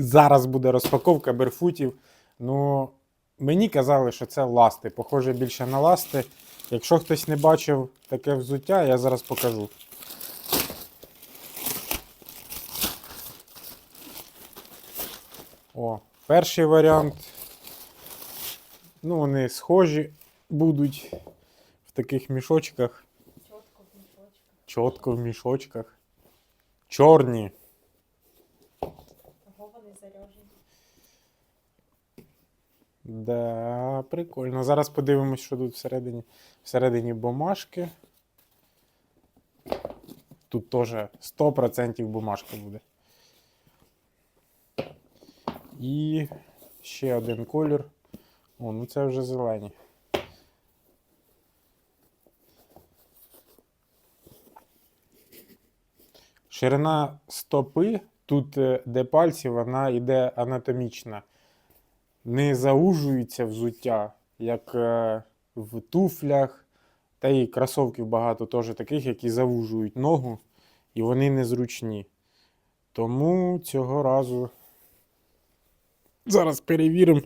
Зараз буде розпаковка берфутів. Ну, мені казали, що це ласти. Похоже більше на ласти. Якщо хтось не бачив таке взуття, я зараз покажу. О, перший варіант. Ну, вони схожі будуть в таких мішочках. Чітко в мішочках. Чітко в мішочках. Чорні. Ого, вони заряжені. Да, прикольно. Зараз подивимось, що тут всередині. Всередині бумажки. Тут теж 100% бумажка буде. І ще один колір. О, ну це вже зелені. Ширина стопи, тут, е, де пальці, вона йде анатомічна. Не заужується взуття, як е, в туфлях, та й кросовків багато теж таких, які завужують ногу, і вони незручні. Тому цього разу зараз перевіримо.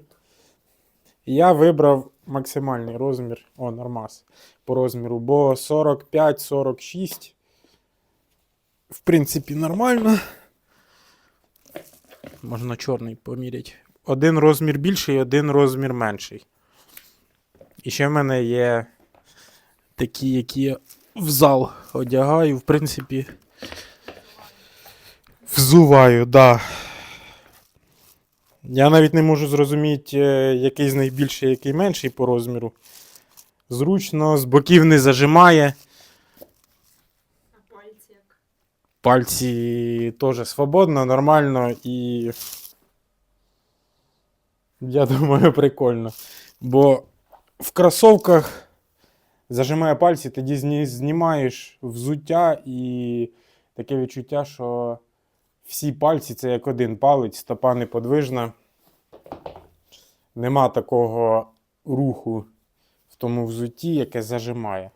Я вибрав максимальний розмір, о, нормас по розміру, бо 45-46. В принципі, нормально. Можна чорний поміряти. Один розмір більший, один розмір менший. І ще в мене є такі, які я в зал одягаю, в принципі. Взуваю, да. Я навіть не можу зрозуміти, е, який з них більший, який менший по розміру. Зручно, з боків не зажимає. А пальці як? Пальці теж свободно, нормально і. Я думаю, прикольно. Бо в кросовках зажимає пальці, тоді зні- знімаєш взуття і таке відчуття, що всі пальці це як один палець, стопа неподвижна. Нема такого руху в тому взутті, яке зажимає.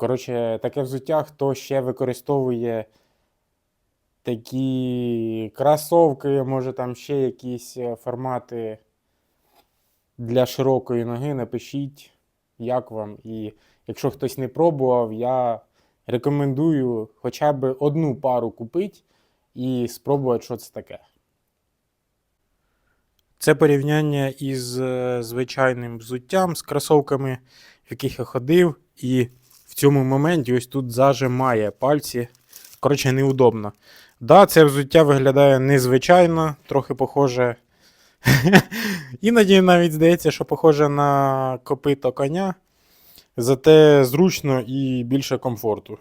Коротше, таке взуття, хто ще використовує такі кросовки, може там ще якісь е, формати для широкої ноги, напишіть, як вам. І якщо хтось не пробував, я рекомендую хоча б одну пару купити і спробувати, що це таке. Це порівняння із е, звичайним взуттям, з кросовками, в яких я ходив, і в цьому моменті ось тут зажимає пальці. Коротше, неудобно. Да, це взуття виглядає незвичайно, трохи похоже. Іноді навіть здається, що похоже на копито коня, зате зручно і більше комфорту.